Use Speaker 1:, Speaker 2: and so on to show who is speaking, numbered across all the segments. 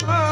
Speaker 1: Oh.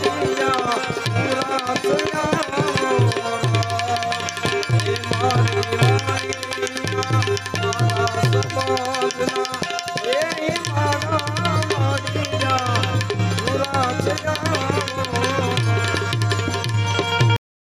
Speaker 1: પુરા